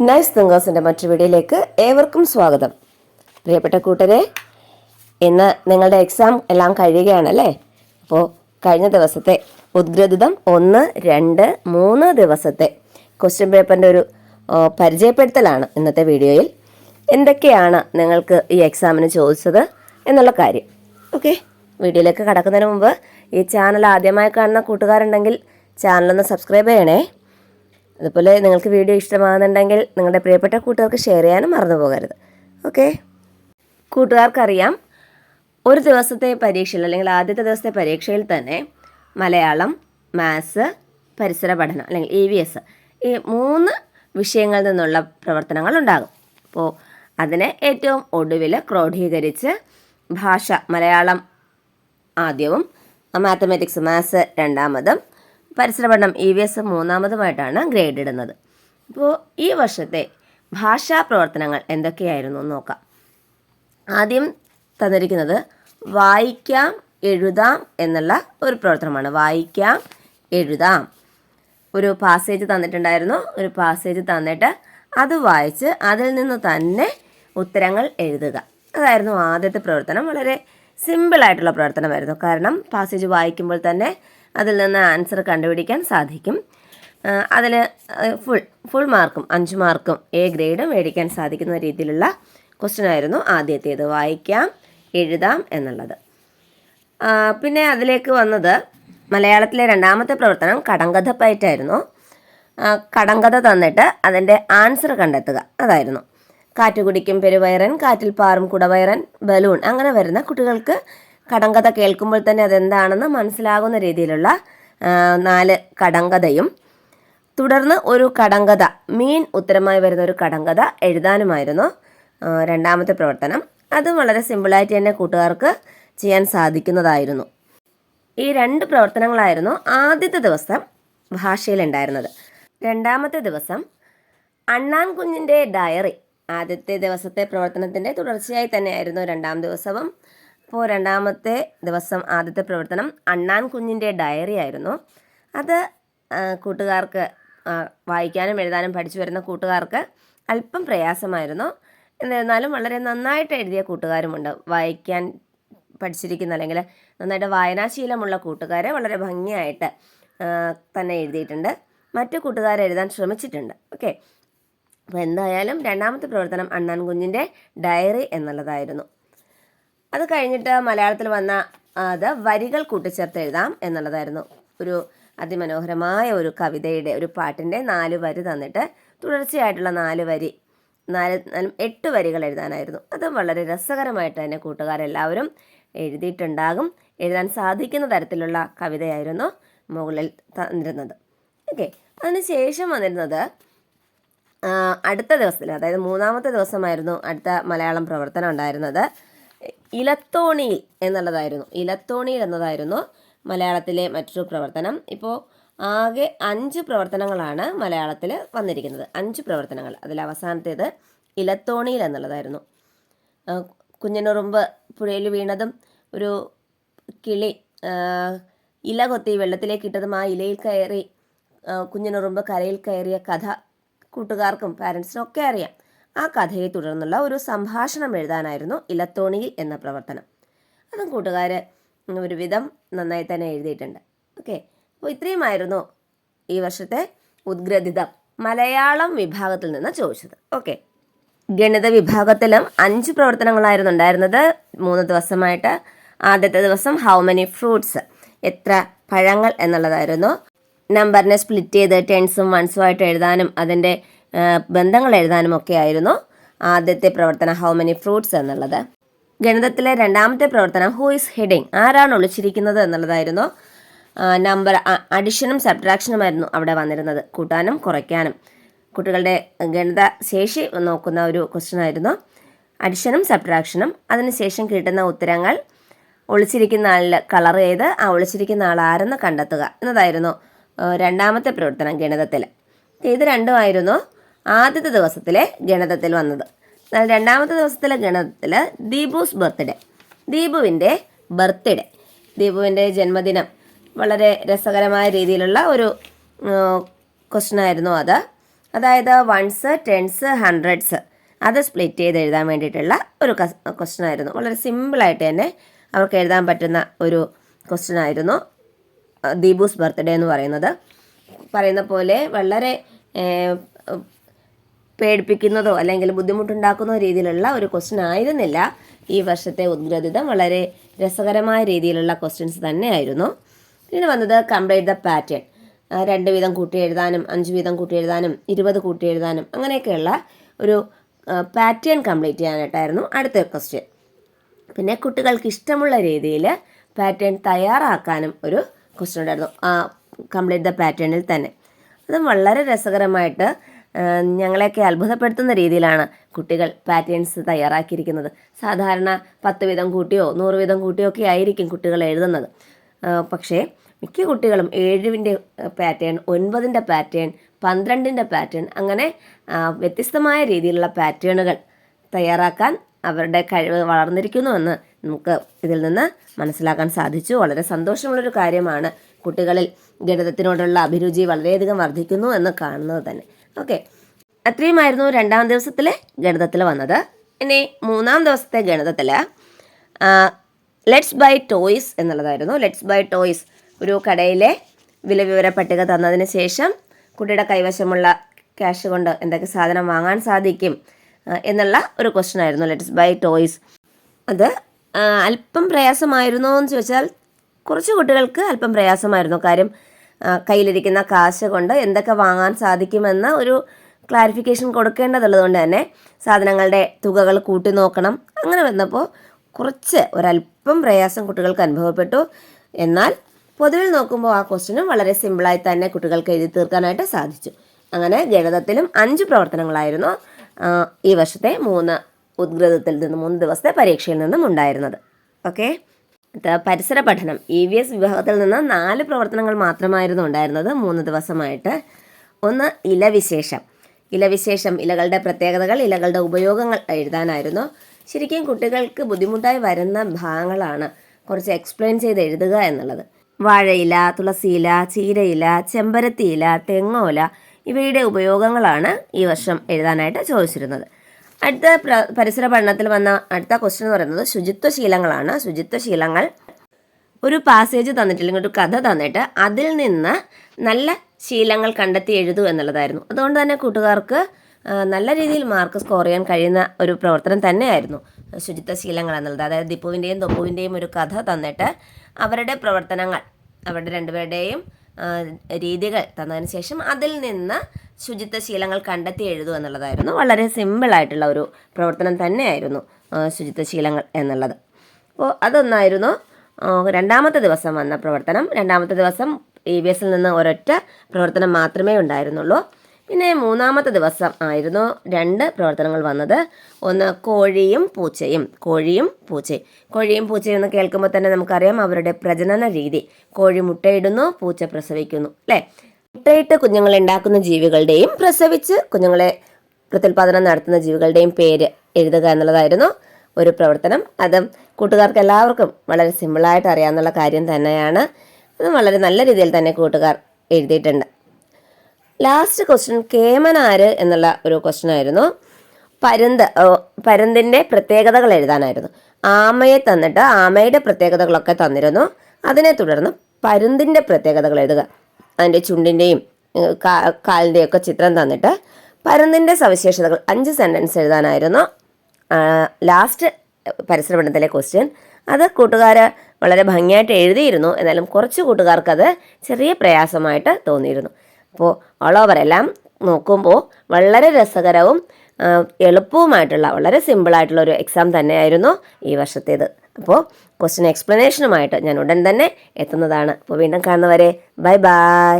Nice തിങ്കേഴ്സിന്റെ മറ്റൊരു വീഡിയോയിലേക്ക് ഏവർക്കും സ്വാഗതം. പ്രിയപ്പെട്ട കൂട്ടരെ ഇന്ന് നിങ്ങളുടെ എക്സാം എല്ലാം കഴിയുകയാണല്ലേ? അപ്പോൾ കഴിഞ്ഞ ദിവസത്തെ ഉദ്ഗ്രഥിതം ഒന്ന് രണ്ട് മൂന്ന് ദിവസത്തെ ക്വസ്റ്റ്യൻ പേപ്പറിന്റെ ഒരു പരിചയപ്പെടുത്തലാണ് ഇന്നത്തെ വീഡിയോയിൽ. എന്തൊക്കെയാണ് നിങ്ങൾക്ക് ഈ എക്സാമിന് ചോദിച്ചത് എന്നുള്ള കാര്യം. ഓക്കെ? വീഡിയോയിലേക്ക് കടക്കുന്നതിന് മുമ്പ് ഈ ചാനൽ ആദ്യമായി കാണുന്ന കൂട്ടുകാരുണ്ടെങ്കിൽ ചാനലൊന്ന് സബ്സ്ക്രൈബ് ചെയ്യണേ. അതുപോലെ നിങ്ങൾക്ക് വീഡിയോ ഇഷ്ടമാകുന്നുണ്ടെങ്കിൽ നിങ്ങളുടെ പ്രിയപ്പെട്ട കൂട്ടുകാർക്ക് ഷെയർ ചെയ്യാനും മറന്നു പോകരുത്. ഓക്കെ കൂട്ടുകാർക്കറിയാം ഒരു ദിവസത്തെ പരീക്ഷയിൽ അല്ലെങ്കിൽ ആദ്യത്തെ ദിവസത്തെ പരീക്ഷയിൽ തന്നെ മലയാളം മാത്സ് പരിസര പഠനം അല്ലെങ്കിൽ ഇ വി എസ് ഈ മൂന്ന് വിഷയങ്ങളിൽ നിന്നുള്ള പ്രവർത്തനങ്ങൾ ഉണ്ടാകും. അപ്പോൾ അതിനെ ഏറ്റവും ഒടുവിൽ ക്രോഡീകരിച്ച് ഭാഷ മലയാളം ആദ്യവും മാത്തമാറ്റിക്സ് മാത്സ് രണ്ടാമതും പഠനം ഇ വി എസ് മൂന്നാമതുമായിട്ടാണ് ഗ്രേഡ് ഇടുന്നത്. അപ്പോൾ ഈ വർഷത്തെ ഭാഷാ പ്രവർത്തനങ്ങൾ എന്തൊക്കെയായിരുന്നു നോക്കാം. ആദ്യം തന്നിരിക്കുന്നത് വായിക്കാം എഴുതാം എന്നുള്ള ഒരു പ്രവർത്തനമാണ്. വായിക്കാം എഴുതാം. ഒരു പാസേജ് തന്നിട്ടുണ്ടായിരുന്നു. ഒരു പാസേജ് തന്നിട്ട് അത് വായിച്ച് അതിൽ നിന്ന് തന്നെ ഉത്തരങ്ങൾ എഴുതുക. അതായിരുന്നു ആദ്യത്തെ പ്രവർത്തനം. വളരെ സിമ്പിളായിട്ടുള്ള പ്രവർത്തനമായിരുന്നു. കാരണം പാസേജ് വായിക്കുമ്പോൾ തന്നെ അതിൽ നിന്ന് ആൻസർ കണ്ടുപിടിക്കാൻ സാധിക്കും. അതിൽ ഫുൾ ഫുൾ മാർക്കും അഞ്ച് മാർക്കും എ ഗ്രേഡും മേടിക്കാൻ സാധിക്കുന്ന രീതിയിലുള്ള ക്വസ്റ്റ്യൻ ആയിരുന്നു ആദ്യത്തേത്. വായിക്കാം എഴുതാം എന്നുള്ളത്. പിന്നെ അതിലേക്ക് വന്നത് മലയാളത്തിലെ രണ്ടാമത്തെ പ്രവർത്തനം കടങ്കഥ കടങ്കഥ തന്നിട്ട് അതിന്റെ ആൻസർ കണ്ടെത്തുക. അതായിരുന്നു. കാറ്റുകുടിക്കും പെരുവയറൻ കാറ്റിൽ പാറും കുടവയറൻ ബലൂൺ അങ്ങനെ വരുന്ന കുട്ടികൾക്ക് കടങ്കഥ കേൾക്കുമ്പോൾ തന്നെ അതെന്താണെന്ന് മനസ്സിലാകുന്ന രീതിയിലുള്ള നാല് കടങ്കഥയും. തുടർന്ന് ഒരു കടങ്കഥ മീൻ ഉത്തരമായി വരുന്ന ഒരു കടങ്കഥ എഴുതാനുമായിരുന്നു രണ്ടാമത്തെ പ്രവർത്തനം. അത് വളരെ സിമ്പിളായിട്ട് തന്നെ കൂട്ടുകാർക്ക് ചെയ്യാൻ സാധിക്കുന്നതായിരുന്നു. ഈ രണ്ട് പ്രവർത്തനങ്ങളായിരുന്നു ആദ്യത്തെ ദിവസം ഭാഷയിലുണ്ടായിരുന്നത്. രണ്ടാമത്തെ ദിവസം അണ്ണാൻ കുഞ്ഞിന്റെ ഡയറി ആദ്യത്തെ ദിവസത്തെ പ്രവർത്തനത്തിന്റെ തുടർച്ചയായി തന്നെയായിരുന്നു രണ്ടാം ദിവസവും അപ്പോൾ രണ്ടാമത്തെ ദിവസം ആദ്യത്തെ പ്രവർത്തനം അണ്ണാൻ കുഞ്ഞിന്റെ ഡയറി ആയിരുന്നു. അത് കൂട്ടുകാർക്ക് വായിക്കാനും എഴുതാനും പഠിച്ചു വരുന്ന കൂട്ടുകാർക്ക് അല്പം പ്രയാസമായിരുന്നു. എന്നിരുന്നാലും വളരെ നന്നായിട്ട് എഴുതിയ കൂട്ടുകാരുമുണ്ട്. വായിക്കാൻ പഠിച്ചിരിക്കുന്ന അല്ലെങ്കിൽ നന്നായിട്ട് വായനാശീലമുള്ള കൂട്ടുകാരെ വളരെ ഭംഗിയായിട്ട് തന്നെ എഴുതിയിട്ടുണ്ട്. മറ്റു കൂട്ടുകാരെ എഴുതാൻ ശ്രമിച്ചിട്ടുണ്ട്. ഓക്കെ. അപ്പോൾ എന്തായാലും രണ്ടാമത്തെ പ്രവർത്തനം അണ്ണാൻ കുഞ്ഞിന്റെ ഡയറി എന്നുള്ളതായിരുന്നു. അത് കഴിഞ്ഞിട്ട് മലയാളത്തിൽ വന്ന അത് വരികൾ കൂട്ടിച്ചേർത്ത് എഴുതാം എന്നുള്ളതായിരുന്നു. ഒരു അതിമനോഹരമായ ഒരു കവിതയുടെ ഒരു പാട്ടിന്റെ നാല് വരി തന്നിട്ട് തുടർച്ചയായിട്ടുള്ള നാല് വരി നാല് എട്ട് വരികൾ എഴുതാനായിരുന്നു. അത് വളരെ രസകരമായിട്ട് തന്നെ കൂട്ടുകാരെല്ലാവരും എഴുതിയിട്ടുണ്ടാകും. എഴുതാൻ സാധിക്കുന്ന തരത്തിലുള്ള കവിതയായിരുന്നു മുകളിൽ തന്നിരുന്നത്. ഓക്കെ അതിനുശേഷം വന്നിരുന്നത് അടുത്ത ദിവസത്തിൽ അതായത് മൂന്നാമത്തെ ദിവസമായിരുന്നു അടുത്ത മലയാളം പ്രവർത്തനം ഉണ്ടായിരുന്നത്. ഇലത്തോണിയിൽ എന്നുള്ളതായിരുന്നു. ഇലത്തോണിയിൽ എന്നതായിരുന്നു മലയാളത്തിലെ മറ്റൊരു പ്രവർത്തനം. ഇപ്പോൾ ആകെ അഞ്ച് പ്രവർത്തനങ്ങളാണ് മലയാളത്തിൽ വന്നിരിക്കുന്നത്. അഞ്ച് പ്രവർത്തനങ്ങൾ. അതിൽ അവസാനത്തേത് ഇലത്തോണിയിൽ എന്നുള്ളതായിരുന്നു. കുഞ്ഞിനുറുമ്പ് പുഴയിൽ വീണതും ഒരു കിളി ഇല കൊത്തി വെള്ളത്തിലേക്ക് ഇട്ടതും ആ ഇലയിൽ കയറി കുഞ്ഞനുറുമ്പ് കരയിൽ കയറിയ കഥ കൂട്ടുകാർക്കും പാരൻസിനും ഒക്കെ അറിയാം. ആ കഥയെ തുടർന്നുള്ള ഒരു സംഭാഷണം എഴുതാനായിരുന്നു ഇലത്തോണി എന്ന പ്രവർത്തനം. അതും കൂട്ടുകാർ ഒരുവിധം നന്നായി തന്നെ എഴുതിയിട്ടുണ്ട്. ഓക്കെ അപ്പോൾ ഇത്രയുമായിരുന്നു ഈ വർഷത്തെ ഉദ്ഗ്രഥിതം മലയാളം വിഭാഗത്തിൽ നിന്ന് ചോദിച്ചത്. ഓക്കെ ഗണിത വിഭാഗത്തിലും അഞ്ച് പ്രവർത്തനങ്ങളായിരുന്നു ഉണ്ടായിരുന്നത്. മൂന്ന് ദിവസമായിട്ട് ആദ്യത്തെ ദിവസം ഹൗ മെനി ഫ്രൂട്ട്സ് എത്ര പഴങ്ങൾ എന്നുള്ളതായിരുന്നു. നമ്പറിനെ സ്പ്ലിറ്റ് ചെയ്ത് ടെൻസും വൺസും ആയിട്ട് എഴുതാനും അതിന്റെ ബന്ധങ്ങൾ എഴുതാനും ഒക്കെ ആയിരുന്നു ആദ്യത്തെ പ്രവർത്തനം ഹൗ മെനി ഫ്രൂട്ട്സ് എന്നുള്ളത്. ഗണിതത്തിലെ രണ്ടാമത്തെ പ്രവർത്തനം ഹൂ ഇസ് ഹെഡിങ് ആരാണ് ഒളിച്ചിരിക്കുന്നത് എന്നുള്ളതായിരുന്നു. നമ്പർ അഡിഷനും സബ്ട്രാക്ഷനുമായിരുന്നു അവിടെ വന്നിരുന്നത്. കൂട്ടാനും കുറയ്ക്കാനും. കുട്ടികളുടെ ഗണിത ശേഷി നോക്കുന്ന ഒരു ക്വസ്റ്റ്യൻ ആയിരുന്നു. അഡിഷനും സബ്ട്രാക്ഷനും അതിനുശേഷം കിട്ടുന്ന ഉത്തരങ്ങൾ ഒളിച്ചിരിക്കുന്ന ആളിൽ കളർ ചെയ്ത് ആ ഒളിച്ചിരിക്കുന്ന ആൾ ആരെന്ന് കണ്ടെത്തുക എന്നതായിരുന്നു രണ്ടാമത്തെ പ്രവർത്തനം ഗണിതത്തിൽ. ഇത് രണ്ടുമായിരുന്നു. ആദ്യത്തെ ദിവസത്തിലെ ഗണിതത്തിൽ വന്നത്. എന്നാൽ രണ്ടാമത്തെ ദിവസത്തിലെ ഗണിതത്തിൽ ദീപൂസ് ബർത്ത്ഡേ. ദീപുവിന്റെ ബർത്ത്ഡേ. ദീപുവിന്റെ ജന്മദിനം. വളരെ രസകരമായ രീതിയിലുള്ള ഒരു ക്വസ്റ്റൻ ആയിരുന്നു അത്. അതായത് വൺസ് ടെൻസ് ഹൺഡ്രഡ്സ് അത് സ്പ്ലിറ്റ് ചെയ്ത് എഴുതാൻ വേണ്ടിയിട്ടുള്ള ഒരു ക്വസ്റ്റൻ ആയിരുന്നു. വളരെ സിമ്പിളായിട്ട് തന്നെ അവർക്ക് എഴുതാൻ പറ്റുന്ന ഒരു ക്വസ്റ്റൻ ആയിരുന്നു ദീപൂസ് ബർത്ത്ഡേ എന്ന് പറയുന്നത്. പറയുന്ന പോലെ വളരെ പേടിപ്പിക്കുന്നതോ അല്ലെങ്കിൽ ബുദ്ധിമുട്ടുണ്ടാക്കുന്നോ രീതിയിലുള്ള ഒരു ക്വസ്റ്റ്യൻ ആയിരുന്നില്ല. ഈ വർഷത്തെ ഉദ്ഗ്രഥിതം വളരെ രസകരമായ രീതിയിലുള്ള ക്വസ്റ്റ്യൻസ് തന്നെയായിരുന്നു. പിന്നെ വന്നത് കംപ്ലീറ്റ് ദ പാറ്റേൺ രണ്ട് വീതം കൂട്ടി എഴുതാനും അഞ്ച് വീതം കൂട്ടി എഴുതാനും ഇരുപത് കൂട്ടി എഴുതാനും അങ്ങനെയൊക്കെയുള്ള ഒരു പാറ്റേൺ കംപ്ലീറ്റ് ചെയ്യാനായിട്ടായിരുന്നു അടുത്ത ക്വസ്റ്റ്യൻ പിന്നെ കുട്ടികൾക്ക് ഇഷ്ടമുള്ള രീതിയിൽ പാറ്റേൺ തയ്യാറാക്കാനും ഒരു ക്വസ്റ്റ്യൻ ഉണ്ടായിരുന്നു. ആ കംപ്ലീറ്റ് ദ പാറ്റേണിൽ തന്നെ. അതും വളരെ രസകരമായിട്ട് ഞങ്ങളെയൊക്കെ അത്ഭുതപ്പെടുത്തുന്ന രീതിയിലാണ് കുട്ടികൾ പാറ്റേൺസ് തയ്യാറാക്കിയിരിക്കുന്നത്. സാധാരണ പത്ത് വീതം കൂട്ടിയോ നൂറ് വീതം കൂട്ടിയോ ഒക്കെ ആയിരിക്കും കുട്ടികൾ എഴുതുന്നത്. പക്ഷേ മിക്ക കുട്ടികളും ഏഴുവിന്റെ പാറ്റേൺ ഒൻപതിന്റെ പാറ്റേൺ പന്ത്രണ്ടിന്റെ പാറ്റേൺ അങ്ങനെ വ്യത്യസ്തമായ രീതിയിലുള്ള പാറ്റേണുകൾ തയ്യാറാക്കാൻ അവരുടെ കഴിവ് വളർന്നിരിക്കുന്നുവെന്ന് നമുക്ക് ഇതിൽ നിന്ന് മനസ്സിലാക്കാൻ സാധിച്ചു. വളരെ സന്തോഷമുള്ളൊരു കാര്യമാണ് കുട്ടികളിൽ ഗണിതത്തിനോടുള്ള അഭിരുചി വളരെയധികം വർദ്ധിക്കുന്നു എന്ന് കാണുന്നത് തന്നെ. ഓക്കെ അത്രയുമായിരുന്നു രണ്ടാം ദിവസത്തിലെ ഗണിതത്തിൽ വന്നത്. ഇനി മൂന്നാം ദിവസത്തെ ഗണിതത്തിൽ ലെറ്റ്സ് ബൈ ടോയ്സ് എന്നുള്ളതായിരുന്നു. ലെറ്റ്സ് ബൈ ടോയ്സ് ഒരു കടയിലെ വില വിവര പട്ടിക തന്നതിന് ശേഷം കുട്ടിയുടെ കൈവശമുള്ള ക്യാഷ് കൊണ്ട് എന്തൊക്കെ സാധനം വാങ്ങാൻ സാധിക്കും എന്നുള്ള ഒരു ക്വസ്റ്റ്യൻ ആയിരുന്നു. ലെറ്റ്സ് ബൈ ടോയ്സ് അത് അല്പം പ്രയാസമായിരുന്നോ എന്ന് ചോദിച്ചാൽ കുറച്ച് കുട്ടികൾക്ക് അല്പം പ്രയാസമായിരുന്നു. കാര്യം കയ്യിലിരിക്കുന്ന കാശ് കൊണ്ട് എന്തൊക്കെ വാങ്ങാൻ സാധിക്കുമെന്ന ഒരു ക്ലാരിഫിക്കേഷൻ കൊടുക്കേണ്ടതുള്ളത് കൊണ്ട് തന്നെ സാധനങ്ങളുടെ തുകകൾ കൂട്ടി നോക്കണം അങ്ങനെ വന്നപ്പോൾ കുറച്ച് ഒരല്പം പ്രയാസം കുട്ടികൾക്ക് അനുഭവപ്പെട്ടു. എന്നാൽ പൊതുവിൽ നോക്കുമ്പോൾ ആ ക്വസ്റ്റ്യനും വളരെ സിമ്പിളായി തന്നെ കുട്ടികൾക്ക് എഴുതി തീർക്കാനായിട്ട് സാധിച്ചു. അങ്ങനെ ഗണിതത്തിലും അഞ്ച് പ്രവർത്തനങ്ങളായിരുന്നു ഈ വർഷത്തെ മൂന്ന് ഉദ്ഗ്രതത്തിൽ നിന്ന് മൂന്ന് ദിവസത്തെ പരീക്ഷയിൽ നിന്നും ഉണ്ടായിരുന്നത്. ഓക്കെ പരിസര പഠനം ഇ വി എസ് വിഭാഗത്തിൽ നിന്ന് നാല് പ്രവർത്തനങ്ങൾ മാത്രമായിരുന്നു ഉണ്ടായിരുന്നത് മൂന്ന് ദിവസമായിട്ട്. ഒന്ന് ഇലവിശേഷം. ഇലവിശേഷം ഇലകളുടെ പ്രത്യേകതകൾ ഇലകളുടെ ഉപയോഗങ്ങൾ എഴുതാനായിരുന്നു. ശരിക്കും കുട്ടികൾക്ക് ബുദ്ധിമുട്ടായി വരുന്ന ഭാഗങ്ങളാണ് കുറച്ച് എക്സ്പ്ലെയിൻ ചെയ്ത് എഴുതുക എന്നുള്ളത്. വാഴയില തുളസിയില ചീരയില ചെമ്പരത്തിയില തെങ്ങോല ഇവയുടെ ഉപയോഗങ്ങളാണ് ഈ വർഷം എഴുതാനായിട്ട് ചോദിച്ചിരുന്നത്. അടുത്ത പരിസര പഠനത്തിൽ വന്ന അടുത്ത ക്വസ്റ്റ്യൻ എന്ന് പറയുന്നത് ശുചിത്വ ശീലങ്ങളാണ് ശുചിത്വ ശീലങ്ങൾ ഒരു പാസേജ് തന്നിട്ടില്ലെങ്കിൽ ഒരു കഥ തന്നിട്ട് അതിൽ നിന്ന് നല്ല ശീലങ്ങൾ കണ്ടെത്തി എഴുതൂ എന്നുള്ളതായിരുന്നു. അതുകൊണ്ട് തന്നെ കൂട്ടുകാർക്ക് നല്ല രീതിയിൽ മാർക്ക് സ്കോർ ചെയ്യാൻ കഴിയുന്ന ഒരു പ്രവർത്തനം തന്നെയായിരുന്നു ശുചിത്വ ശീലങ്ങൾ എന്നുള്ളത്. അതായത് ദിപ്പുവിന്റെയും തൊപ്പുവിന്റെയും ഒരു കഥ തന്നിട്ട് അവരുടെ പ്രവർത്തനങ്ങൾ അവരുടെ രണ്ടുപേരുടെയും രീതികൾ തന്നതിന് ശേഷം അതിൽ നിന്ന് ശുചിത്വ ശീലങ്ങൾ കണ്ടെത്തി എഴുതുക എന്നുള്ളതായിരുന്നു. വളരെ സിമ്പിളായിട്ടുള്ള ഒരു പ്രവർത്തനം തന്നെയായിരുന്നു ശുചിത്വ ശീലങ്ങൾ എന്നുള്ളത്. അപ്പോൾ അതൊന്നായിരുന്നു രണ്ടാമത്തെ ദിവസം വന്ന പ്രവർത്തനം. രണ്ടാമത്തെ ദിവസം ഇ വി എസിൽ നിന്ന് ഒരൊറ്റ പ്രവർത്തനം മാത്രമേ ഉണ്ടായിരുന്നുള്ളൂ. പിന്നെ മൂന്നാമത്തെ ദിവസം ആയിരുന്നു രണ്ട് പ്രവർത്തനങ്ങൾ വന്നത്. ഒന്ന് കോഴിയും പൂച്ചയും കോഴിയും പൂച്ചയും. കോഴിയും പൂച്ചയും എന്ന് കേൾക്കുമ്പോൾ തന്നെ നമുക്കറിയാം അവരുടെ പ്രജനന രീതി കോഴി മുട്ടയിടുന്നു പൂച്ച പ്രസവിക്കുന്നു അല്ലേ? മുട്ടയിട്ട് കുഞ്ഞുങ്ങളെ ഉണ്ടാക്കുന്ന ജീവികളുടെയും പ്രസവിച്ച് കുഞ്ഞുങ്ങളെ പ്രത്യുൽപാദനം നടത്തുന്ന ജീവികളുടെയും പേര് എഴുതുക എന്നുള്ളതായിരുന്നു ഒരു പ്രവർത്തനം. അത് കൂട്ടുകാർക്ക് എല്ലാവർക്കും വളരെ സിമ്പിളായിട്ട് അറിയാവുന്ന കാര്യം തന്നെയാണ്. അത് വളരെ നല്ല രീതിയിൽ തന്നെ കൂട്ടുകാർ എഴുതിയിട്ടുണ്ട്. ലാസ്റ്റ് ക്വസ്റ്റ്യൻ കേമനാര് എന്നുള്ള ഒരു ക്വസ്റ്റ്യൻ ആയിരുന്നു. പരുന്ത് പരുന്തിന്റെ പ്രത്യേകതകൾ എഴുതാനായിരുന്നു. ആമയെ തന്നിട്ട് ആമയുടെ പ്രത്യേകതകളൊക്കെ തന്നിരുന്നു. അതിനെ തുടർന്ന് പരുന്തിന്റെ പ്രത്യേകതകൾ എഴുതുക. അതിന്റെ ചുണ്ടിന്റെയും കാലിന്റെയും ഒക്കെ ചിത്രം തന്നിട്ട് പരുന്തിന്റെ സവിശേഷതകൾ അഞ്ച് സെന്റൻസ് എഴുതാനായിരുന്നു. ലാസ്റ്റ് പരിസരപഠനത്തിലെ ക്വസ്റ്റ്യൻ അത് കൂട്ടുകാർ വളരെ ഭംഗിയായിട്ട് എഴുതിയിരുന്നു. എന്നാലും കുറച്ച് കൂട്ടുകാർക്കത് ചെറിയ പ്രയാസമായിട്ട് തോന്നിയിരുന്നു. അപ്പോൾ എല്ലാം നോക്കുമ്പോൾ വളരെ രസകരവും എളുപ്പവുമായിട്ടുള്ള വളരെ സിമ്പിളായിട്ടുള്ള ഒരു എക്സാം തന്നെയായിരുന്നു ഈ വർഷത്തേത്. അപ്പോൾ ക്വസ്റ്റ്യൻ എക്സ്പ്ലനേഷനുമായിട്ട് ഞാൻ ഉടൻ തന്നെ എത്തുന്നതാണ്. അപ്പോൾ വീണ്ടും കാണുന്നവരെ ബൈ ബൈ.